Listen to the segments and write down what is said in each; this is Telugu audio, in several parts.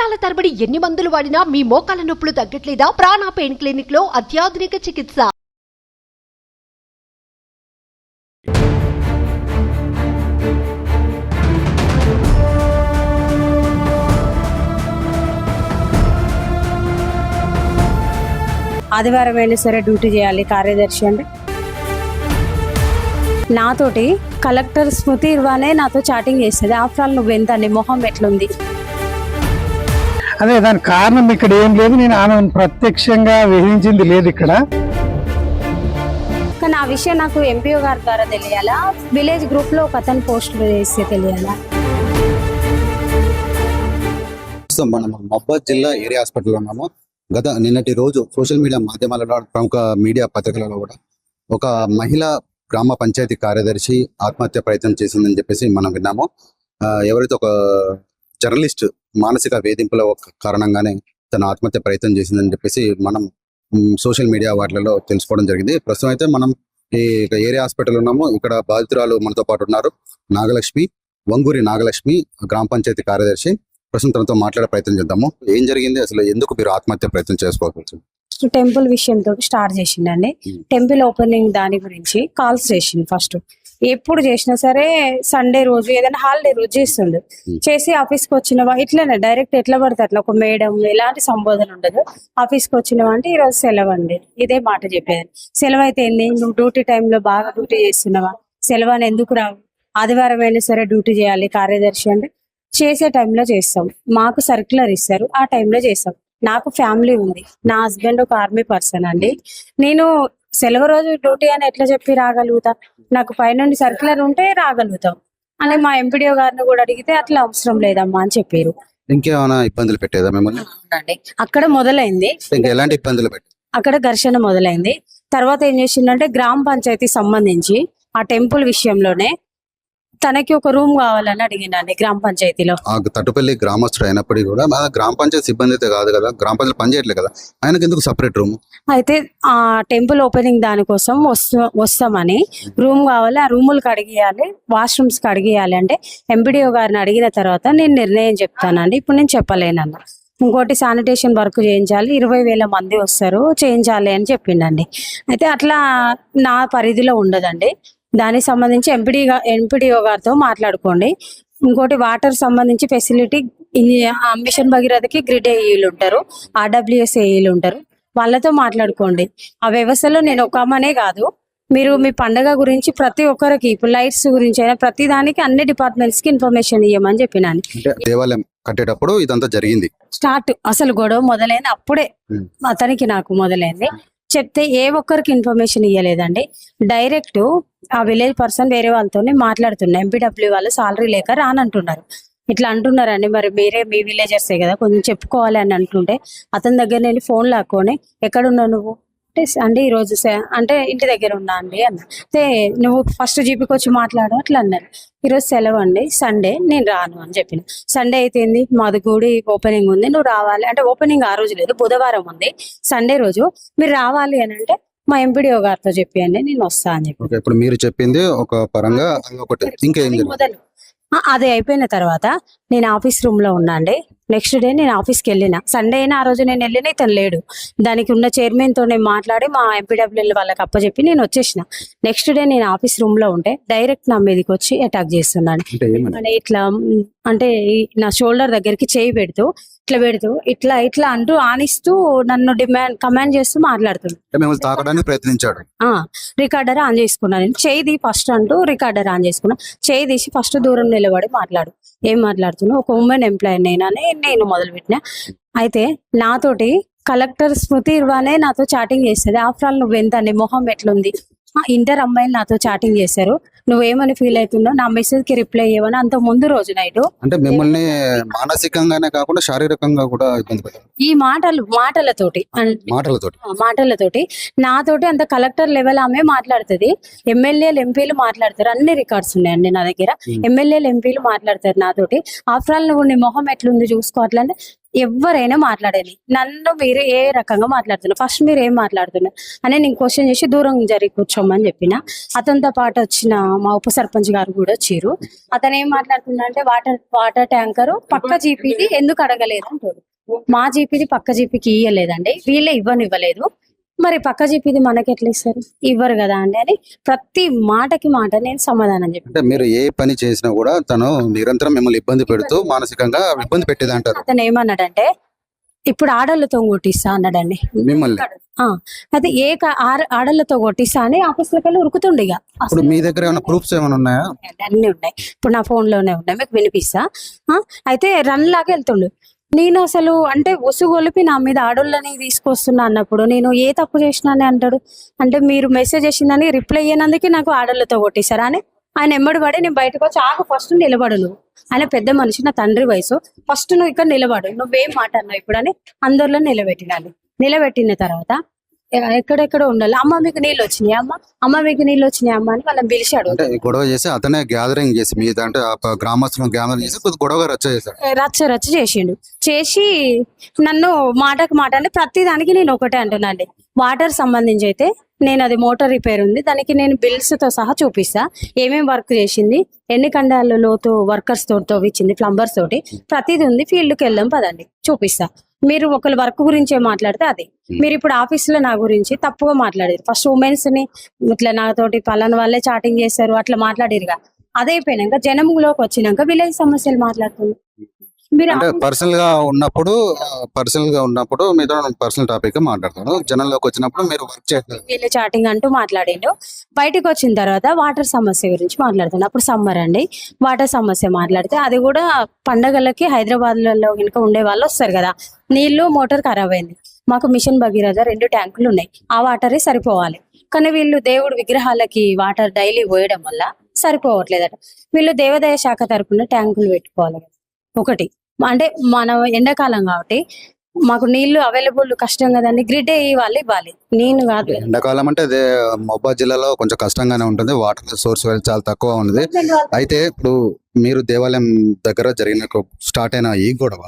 సంవత్సరాల తరబడి ఎన్ని మందులు వాడినా మీ మోకాల నొప్పులు తగ్గట్లేదా? ప్రాణ పెయిన్ క్లినిక్లో అత్యాధునిక చికిత్స. ఆదివారం అయినా సరే డ్యూటీ చేయాలి కార్యదర్శి అండి నాతోటి కలెక్టర్ స్మృతి ఇర్వానే నాతో చాటింగ్ చేసేది. ఆఫ్టర్ ఆల్ నువ్వు ఎంత నీ మొహం ఎట్లుంది? అదే దానికి కారణం ఇక్కడ ఏం లేదు. నేను ఆమెను ప్రత్యక్షంగా వేధించింది లేదు ఇక్కడ. కానీ ఆ విషయం నాకు ఎంపీఓ గారి ద్వారా తెలియాలా? విలేజ్ గ్రూప్లో ఒక అతను పోస్ట్ చేస్తే తెలియాలా? మనం మహబాద్ జిల్లా ఏరియా హాస్పిటల్లో ఉన్నాము. గత నిన్నటి రోజు సోషల్ మీడియా మాధ్యమాలలో ప్రముఖ మీడియా పత్రికలలో కూడా ఒక మహిళ గ్రామ పంచాయతీ కార్యదర్శి ఆత్మహత్య ప్రయత్నం చేసిందని చెప్పేసి మనం విన్నాము. ఎవరైతే ఒక జర్నలిస్ట్ మానసిక వేధింపుల ఒక కారణంగానే తన ఆత్మహత్య ప్రయత్నం చేసిందని చెప్పేసి మనం సోషల్ మీడియా వాటిలలో తెలుసుకోవడం జరిగింది. ప్రస్తుతం అయితే మనం ఈ ఏరియా హాస్పిటల్ ఉన్నాము. ఇక్కడ బాధితురాలు మనతో పాటు ఉన్నారు. నాగలక్ష్మి వంగూరి నాగలక్ష్మి గ్రామ పంచాయతీ కార్యదర్శి. ప్రస్తుతం తనతో మాట్లాడే ప్రయత్నం చేద్దాము. ఏం జరిగింది? అసలు ఎందుకు మీరు ఆత్మహత్య ప్రయత్నం చేసుకోవాల్సి వచ్చింది? టెంపుల్ విషయంతో స్టార్ట్ చేసిండండి. టెంపుల్ ఓపెనింగ్ దాని గురించి కాల్స్ చేసిండు ఫస్ట్. ఎప్పుడు చేసినా సరే సండే రోజు ఏదైనా హాలిడే రోజు చేస్తుండు. చేసి ఆఫీస్కి వచ్చినవా ఇట్లనే డైరెక్ట్ ఎట్లా పడితే అట్లా ఒక మేడం ఎలాంటి సంబోధన ఉండదు. ఆఫీస్కి వచ్చినవా అంటే ఈరోజు సెలవు అండి. ఇదే మాట చెప్పేది. సెలవు అయితే ఏంది? నువ్వు డ్యూటీ టైంలో బాగా డ్యూటీ చేస్తున్నావా? సెలవు అని ఎందుకు రావు? ఆదివారం అయినా సరే డ్యూటీ చేయాలి కార్యదర్శి అంటే. చేసే టైంలో చేస్తాం. మాకు సర్క్యులర్ ఇస్తారు ఆ టైంలో చేస్తాం. నాకు ఫ్యామిలీ ఉంది. నా హస్బెండ్ ఒక ఆర్మీ పర్సన్ అండి. నేను సెలవు రోజు డ్యూటీ అని ఎట్లా చెప్పి రాగలుగుతా? నాకు పైనుండి సర్క్యులర్ ఉంటే రాగలుగుతాం. అని మా ఎంపీడీఓ గారిని కూడా అడిగితే అట్లా అవసరం లేదమ్మా అని చెప్పారు. ఇంకేమైనా ఇబ్బందులు పెట్టేదా మిమ్మల్ని? అవునండి. అక్కడ మొదలైంది. ఇంకా ఎలాంటి ఇబ్బందులు పెట్టే? అక్కడ ఘర్షణ మొదలైంది. తర్వాత ఏం చేసిందంటే గ్రామ పంచాయతీ సంబంధించి ఆ టెంపుల్ విషయంలోనే తనకి ఒక రూమ్ కావాలని అడిగిందండి గ్రామ పంచాయతీలో. ఆ తట్టుపల్లి గ్రామస్తుడు అయినప్పటికీ కూడా గ్రామ పంచాయతీ సిబ్బంది అయితే కాదు కదా గ్రామ పంచాయతీ పని చేయట్లేదు కదా ఆయనకి ఎందుకు సపరేట్ రూమ్ అయితే ఆ టెంపుల్ ఓపెనింగ్ దానికోసం వస్తు వస్తామని రూమ్ కావాలి ఆ రూములు కడిగియాలి వాష్రూమ్స్ కడిగియాలి అంటే ఎంపీడీఓ గారిని అడిగిన తర్వాత నేను నిర్ణయం చెప్తానండి. ఇప్పుడు నేను చెప్పలేనన్న ఇంకోటి శానిటేషన్ వర్క్ చేయించాలి ఇరవై వేల మంది వస్తారు చేయించాలి అని చెప్పిండండి. అయితే అట్లా నా పరిధిలో ఉండదండి. దానికి సంబంధించి ఎంపీడీ ఎంపీడీఓ గారితో మాట్లాడుకోండి. ఇంకోటి వాటర్ సంబంధించి ఫెసిలిటీ మిషన్ భగీరథకి గ్రిడ్ ఏఈలు ఉంటారు ఆర్డబ్ల్యూఎస్ ఏఈలు ఉంటారు వాళ్ళతో మాట్లాడుకోండి. ఆ వ్యవస్థలో నేను ఒక అమ్మనే కాదు మీరు మీ పండగ గురించి ప్రతి ఒక్కరికి ఇప్పుడు లైట్స్ గురించి అయినా ప్రతి దానికి అన్ని డిపార్ట్మెంట్స్కి ఇన్ఫర్మేషన్ ఇవ్వమని చెప్పినాను. దేవాలయం కట్టేటప్పుడు ఇదంతా జరిగింది. స్టార్ట్ అసలు గొడవ మొదలైంది అప్పుడే. అతనికి నాకు మొదలైంది. చెప్తే ఏ ఒక్కరికి ఇన్ఫర్మేషన్ ఇవ్వలేదండి డైరెక్ట్ ఆ విలేజ్ పర్సన్ వేరే వాళ్ళతోనే మాట్లాడుతున్నా. ఎంపీడబ్ల్యూ వాళ్ళు సాలరీ లేక రానంటున్నారు. ఇట్లా అంటున్నారండి. మరి మీరే మీ విలేజర్సే కదా. కొంచెం చెప్పుకోవాలి అని అంటుంటే అతని దగ్గర నేను ఫోన్ లాక్కొని ఎక్కడున్నావు నువ్వు? అంటే "స- అంటే ఈ రోజు స- అంటే ఇంటి దగ్గర ఉన్నా అండి అన్న. అయితే నువ్వు ఫస్ట్ జీపీకి వచ్చి మాట్లాడు అట్లా అన్నారు. ఈరోజు సెలవు అండి సండే నేను రాను అని చెప్పిన. సండే అయితే ఏంది మాది గుడి ఓపెనింగ్ ఉంది నువ్వు రావాలి. అంటే ఓపెనింగ్ ఆ రోజు లేదు బుధవారం ఉంది. సండే రోజు మీరు రావాలి అని అంటే మా ఎంపీడీఓ గారితో చెప్పండి నేను వస్తా అని చెప్పి ఓకే ఇప్పుడు మీరు చెప్పింది ఒక పరంగా ఒకటి ఇంకేం అది జరిగింది? మొదలు. ఆ, అది అయిపోయిన తర్వాత నేను ఆఫీస్ రూమ్లో ఉన్నా అండి. నెక్స్ట్ డే నేను ఆఫీస్కి వెళ్ళిన. సండే అయినా ఆ రోజు నేను వెళ్ళిన ఇతను లేడు. దానికి ఉన్న చైర్మన్తో నేను మాట్లాడి మా ఎంపీడబ్ల్యూ వాళ్ళకి అప్పచెప్పి నేను వచ్చేసిన. నెక్స్ట్ డే నేను ఆఫీస్ రూమ్లో ఉంటే డైరెక్ట్ నా మీదకి వచ్చి అటాక్ చేస్తున్నాడు. అంటే ఏమని? అంటే ఇట్లా అంటే నా షోల్డర్ దగ్గరికి చేయి పెడుతూ ఇట్లా పెడుతూ ఇట్లా ఇట్లా అంటూ ఆనిస్తూ నన్ను డిమాండ్ కమాండ్ చేస్తూ మాట్లాడుతున్నాడు ప్రయత్నించాడు. రికార్డర్ ఆన్ చేసుకున్నాను. నేను చేయి ఫస్ట్ అంటూ రికార్డర్ ఆన్ చేసుకున్నా. చేయి తీసి ఫస్ట్ దూరం నిలబడి మాట్లాడు. ఏం మాట్లాడుతున్నావు? ఒక ఉమెన్ ఎంప్లాయీ నేనని నేను మొదలు పెట్టిన అయితే నాతోటి కలెక్టర్ స్మృతి ఇర్వానే నాతో చాటింగ్ చేస్తుంది. ఆఫ్టర్ ఆల్ నువ్వు ఎంత నీ మొహం ఎట్లుంది? ఇంటర్ అమ్మాయిలు నాతో చాటింగ్ చేశారు. నువ్వేమని ఫీల్ అవుతున్నావు? నా మెసేజ్కి రిప్లై ఇవ్వని? అంత ముందు రోజు నైట్ అంటే మిమ్మల్ని మానసికంగానే కాకుండా శారీరకంగా కూడా ఇబ్బంది ఈ మాటలు మాటలతోటి. మాటలతోటి. మాటలతోటి. నాతోటి అంత కలెక్టర్ లెవెల్ ఆమె మాట్లాడుతుంది. ఎమ్మెల్యేలు ఎంపీలు మాట్లాడతారు. అన్ని రికార్డ్స్ ఉన్నాయండి నా దగ్గర. ఎమ్మెల్యేలు ఎంపీలు మాట్లాడతారు నాతోటి. ఆఫ్టర్ ఆల్ నువ్వు నీ మొహం ఎట్లుంది చూసుకో అట్లా అంటే ఎవరైనా మాట్లాడేది. నన్ను మీరు ఏ రకంగా మాట్లాడుతున్నారు? ఫస్ట్ మీరు ఏం మాట్లాడుతున్నారు? అని నేను క్వశ్చన్ చేసి దూరం జరిగి కూర్చోమని చెప్పిన. అతనితో పాటు వచ్చిన మా ఉప సర్పంచ్ గారు కూడా వచ్చారు. అతను ఏం మాట్లాడుతున్నా అంటే వాటర్ వాటర్ ట్యాంకర్ పక్క జీపీది ఎందుకు అడగలేదు అంటారు మా జీపీది పక్క జీపీకి ఇయ్యలేదండి. వీళ్ళే ఇవ్వనివ్వలేదు. మరి పక్క జీపీది మనకి ఎట్లా ఇస్తారు ఇవ్వరు కదా అండి అని ప్రతి మాటకి మాట నేను సమాధానం చెప్పాను అంటే మీరు ఏ పని చేసినా కూడా తను నిరంతరం మిమ్మల్ని ఇబ్బంది పెడుతూ మానసికంగా ఇబ్బంది పెట్టేది అంటారు. అతను ఏమన్నాడంటే ఇప్పుడు ఆడళ్ళతో కొట్టిస్తా అన్నాడండి. మిమ్మల్ని? అయితే ఏ ఆడళ్ళతో కొట్టిస్తా అని ఆఫీస్లోకి వెళ్ళి ఉరుకుతుండే ఇక. ఇప్పుడు మీ దగ్గర ఏమైనా ప్రూఫ్స్ ఏమైనా ఉన్నాయా? అన్ని ఉన్నాయి. ఇప్పుడు నా ఫోన్లోనే ఉన్నాయి. మీకు వినిపిస్తా? అయితే రన్ లాగా వెళ్తుండు. నేను అసలు అంటే ఉసుగొలిపి నా మీద ఆడోళ్ళని తీసుకొస్తున్నా అన్నప్పుడు నేను ఏ తప్పు చేసినా అంటాడు? అంటే మీరు మెసేజ్ చేసిందని రిప్లై అయ్యినందుకే నాకు ఆడోళ్ళతో కొట్టేశారు. అని ఆయన ఎమ్మడి పడి నేను బయటకు వచ్చి ఆగు ఫస్ట్ నిలబడు నువ్వు. ఆయన పెద్ద మనిషి నా తండ్రి వయసు. ఫస్ట్ నువ్వు ఇక్కడ నిలబడు. నువ్వేం మాట అన్నావు ఇప్పుడు అని అందరిలో నిలబెట్టినాను. నిలబెట్టిన తర్వాత ఎక్కడెక్కడ ఉండాలి. అమ్మ మీకు నీళ్ళు వచ్చినాయి అమ్మ? అమ్మ మీకు నీళ్ళు వచ్చినాయి అమ్మ అని వాళ్ళని పిలిచాడు అంటే గొడవ చేసి అతనే గ్యాదరింగ్ చేసి మీద అంటే గ్రామస్తులను గ్యాదరింగ్ చేసి కొద్ది గొడవగా రచ్చ చేశాడు. రచ్చ రచ్చ చేసిండు. చేసి నన్ను మాటకు మాట అంటే ప్రతి దానికి నేను ఒకటే అంటున్నాండి. వాటర్ సంబంధించి అయితే నేను అది మోటార్ రిపేర్ ఉంది. దానికి నేను బిల్స్తో సహా చూపిస్తా. ఏమేం వర్క్ చేసింది? ఎన్ని ఖండాలలోతో వర్కర్స్ తోటి తవ్విచ్చింది ప్లంబర్స్ తోటి? ప్రతిదీ ఉంది. ఫీల్డ్కి వెళ్దాం పదండి. చూపిస్తా. మీరు ఒకరి వర్క్ గురించే మాట్లాడితే అది. మీరు ఇప్పుడు ఆఫీస్లో నా గురించి తప్పుగా మాట్లాడారు. ఫస్ట్ ఉమెన్స్ని ఇట్లా నాతోటి పలానా వాళ్ళే చాటింగ్ చేశారు అట్లా మాట్లాడిరుగా. అదైపోయినాక జనంలోకి వచ్చినాక విలేజ్ సమస్యలు మాట్లాడుతుంది అంటే పర్సనల్గా ఉన్నప్పుడు పర్సనల్గా ఉన్నప్పుడు మీతో పర్సనల్ టాపిక్ మాట్లాడతాను. జనంలోకి వచ్చినప్పుడు మీరు వర్క్ చేస్తారు వీళ్ళు చాటింగ్ అంటూ మాట్లాడిండు. బయటకు వచ్చిన తర్వాత వాటర్ సమస్య గురించి మాట్లాడుతాను. అప్పుడు సమ్మర్ అండి. వాటర్ సమస్య మాట్లాడితే అది కూడా పండగలకి హైదరాబాద్లలో కనుక ఉండే వాళ్ళు వస్తారు కదా నీళ్ళు మోటార్ ఖరాబ్ అయింది. మాకు మిషన్ భగీరథ రెండు ట్యాంకులు ఉన్నాయి. ఆ వాటరే సరిపోవాలి. కానీ వీళ్ళు దేవుడు విగ్రహాలకి వాటర్ డైలీ పోయడం వల్ల సరిపోవట్లేదట. వీళ్ళు దేవాదాయ శాఖ తరపున ట్యాంకులు పెట్టుకోవాలి. ఒకటి. అంటే మన ఎండాకాలం కాబట్టి మాకు నీళ్ళు అవైలబుల్ కష్టం కదండి గ్రిడ్ వాళ్ళు ఇవ్వాలి. నేను కాదు. ఎండాకాలం అంటే అదే మహబాద్ జిల్లాలో కొంచెం కష్టంగానే ఉంటుంది వాటర్ సోర్స్ చాలా తక్కువ ఉంది అయితే ఇప్పుడు మీరు దేవాలయం దగ్గర జరిగిన స్టార్ట్ అయిన ఈ గొడవ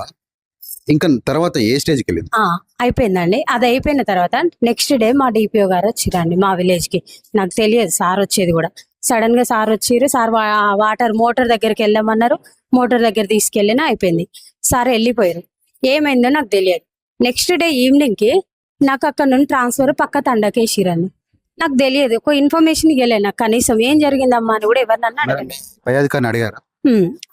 ఇంకా తర్వాత ఏ స్టేజ్కి వెళ్ళింది? అయిపోయిందండి. అది అయిపోయిన తర్వాత నెక్స్ట్ డే మా డిపిఓ గారు వచ్చిరండి మా విలేజ్కి నాకు తెలియదు సార్ వచ్చేది కూడా. సడన్గా సార్ వచ్చిర్రు. సార్ వాటర్ మోటార్ దగ్గరికి వెళ్ళమన్నారు. మోటార్ దగ్గర తీసుకెళ్ళిన అయిపోయింది. సార్ వెళ్ళిపోయారు. ఏమైందో నాకు తెలియదు. నెక్స్ట్ డే ఈవినింగ్కి నాకు అక్కడ నుండి ట్రాన్స్ఫర్ పక్క తండకేసిరండి నాకు తెలియదు. ఒక ఇన్ఫర్మేషన్ ఇవ్వలేదు నాకు. కనీసం ఏం జరిగిందమ్మా అని కూడా ఎవరినన్నా అడిగారు.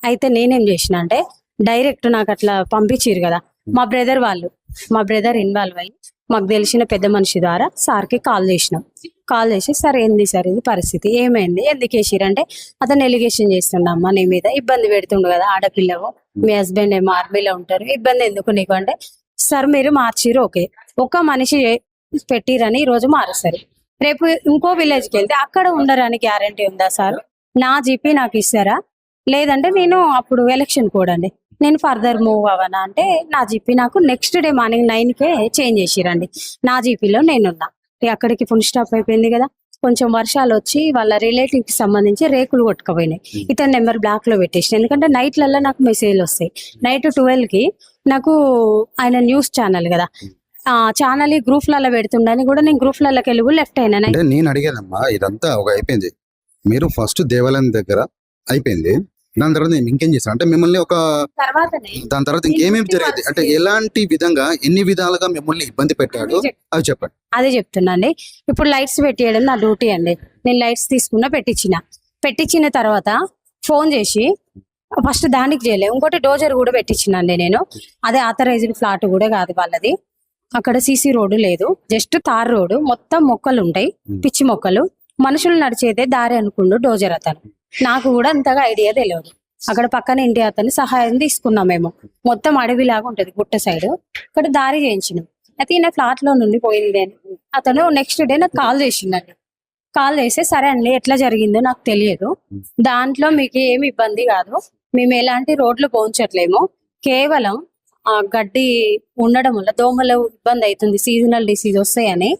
అయితే నేనేం చేసిన అంటే డైరెక్ట్ నాకు అట్లా పంపించారు కదా. మా బ్రదర్ వాళ్ళు. మా బ్రదర్ ఇన్వాల్వ్ అయ్యి మాకు తెలిసిన పెద్ద మనిషి ద్వారా సార్కి కాల్ చేసినాం. కాల్ చేసి సార్ ఏంది సార్ ఇది పరిస్థితి? ఏమైంది? ఎందుకు వేసిరంటే అతను ఎలిగేషన్ చేస్తుండమ్మా నీ మీద. ఇబ్బంది పెడుతుండు కదా ఆడపిల్లవు మీ హస్బెండ్ ఏమో ఆర్మీలో ఉంటారు. ఇబ్బంది ఎందుకు నీకు? అంటే సార్ మీరు మార్చిరు ఓకే. ఒక్క మనిషి పెట్టిరని ఈ రోజు మారుస్తారు. రేపు ఇంకో విలేజ్కి వెళ్తే అక్కడ ఉండరని గ్యారంటీ ఉందా సార్? నా జీపీ నాకు ఇస్తారా? లేదంటే నేను అప్పుడు ఎలక్షన్ కూడా అండి నేను ఫర్దర్ మూవ్ అవ్వనా అంటే నా జీపీ నాకు నెక్స్ట్ డే మార్నింగ్ నైన్ కే చేంజ్ చేసిరండి. నా జీపీలో నేనున్నా. అక్కడికి ఫుల్ స్టాప్ అయిపోయింది కదా. కొంచెం వర్షాలు వచ్చి వాళ్ళ రిలేటివ్కి సంబంధించి రేకులు కొట్టుకుపోయినాయి. ఇతని నెంబర్ బ్లాక్లో పెట్టేసిన. ఎందుకంటే నైట్లలో నాకు మెసేజ్లు వస్తాయి. నైట్ ట్వెల్వ్కి నాకు ఆయన న్యూస్ ఛానల్ కదా. ఆ ఛానల్ గ్రూప్లలో పెడుతుండని కూడా నేను గ్రూప్లలోకి వెళ్ళి లెఫ్ట్ అయినా. నేను అడిగేదమ్మా ఇదంతా ఒక అయిపోయింది. మీరు ఫస్ట్ దేవాలయం దగ్గర అయిపోయింది. దాని తర్వాత ఇంకేం చేశాను? అంటే మిమ్మల్ని ఒక దాని తర్వాత ఇంకేమేమి జరిగింది? అంటే ఎలాంటి విధంగా ఎన్ని విధాలుగా మిమ్మల్ని ఇబ్బంది పెట్టాడు అవి చెప్పండి. అదే చెప్తున్నాండి ఇప్పుడు లైట్స్ పెట్టేయడం నా డ్యూటీ అండి. నేను లైట్స్ తీసుకున్నా పెట్టించిన. పెట్టించిన తర్వాత ఫోన్ చేసి ఫస్ట్ దానికి చేయలే. ఇంకోటి డోజర్ కూడా పెట్టించినండి నేను. అదే ఆథరైజ్డ్ ఫ్లాట్ కూడా కాదు వాళ్ళది. అక్కడ సీసీ రోడ్డు లేదు. Just tar road. మొత్తం మొక్కలు ఉంటాయి. పిచ్చి మొక్కలు. మనుషులు నడిచేదే దారి అనుకుండు డోజర్ అతను. నాకు కూడా అంతగా ఐడియా తెలియదు అక్కడ పక్కన ఇంటి అతని సహాయం తీసుకున్నాం మేము. మొత్తం అడవిలాగా ఉంటది గుట్ట సైడ్. ఇక్కడ దారి చేయించినాం. అయితే ఈయన ఫ్లాట్లో నుండి పోయింది. అని అతను నెక్స్ట్ డే నాకు కాల్ చేసిండీ కాల్ చేస్తే సరే అండి ఎట్లా జరిగిందో నాకు తెలియదు. దాంట్లో మీకు ఏమి ఇబ్బంది కాదు. మేము ఎలాంటి రోడ్లు పోంచట్లేము. కేవలం ఆ గడ్డి ఉండడం వల్ల దోమలు ఇబ్బంది అవుతుంది. సీజనల్ డిసీజ్ వస్తాయని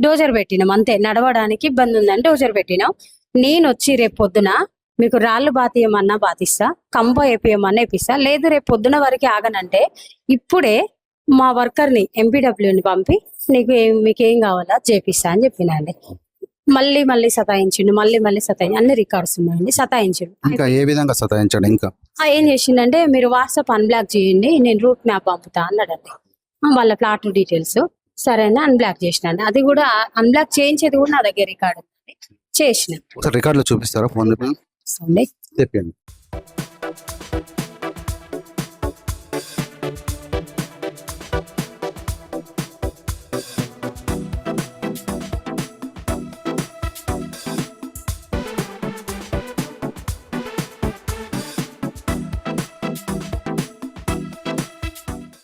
డోజర్ పెట్టినాం. అంతే నడవడానికి ఇబ్బంది ఉందని డోజర్ పెట్టినాం. నేను వచ్చి రేపు పొద్దున మీకు రాళ్ళు బాతియమన్నా బాతిస్తా కంప వేపియమన్నా వేపిస్తా. లేదు రేపు పొద్దున వరకు ఆగనంటే ఇప్పుడే మా వర్కర్ని ఎంపీడబ్ల్యూని పంపి నీకు ఏం మీకు ఏం కావాలో చేపిస్తా అని చెప్పినండి మళ్ళీ మళ్ళీ సతాయించిండు మళ్ళీ మళ్ళీ సతాయి అన్ని రికార్డ్స్ ఉన్నాయండి సతాయించిండు ఇంకా ఏ విధంగా సతాయించాడు ఇంకా? ఏం చేసిండంటే మీరు వాట్సాప్ అన్బ్లాక్ చేయండి నేను రూట్ మ్యాప్ పంపుతా అన్నాడండి. వాళ్ళ ప్లాట్ డీటెయిల్స్ సరేనా అన్బ్లాక్ చేసినండి. అది కూడా అన్బ్లాక్ చేయించేది కూడా నా దగ్గర రికార్డు చేసిన. రికార్డులో చూపిస్తారా ఫోన్ వస్తుంది చెప్పండి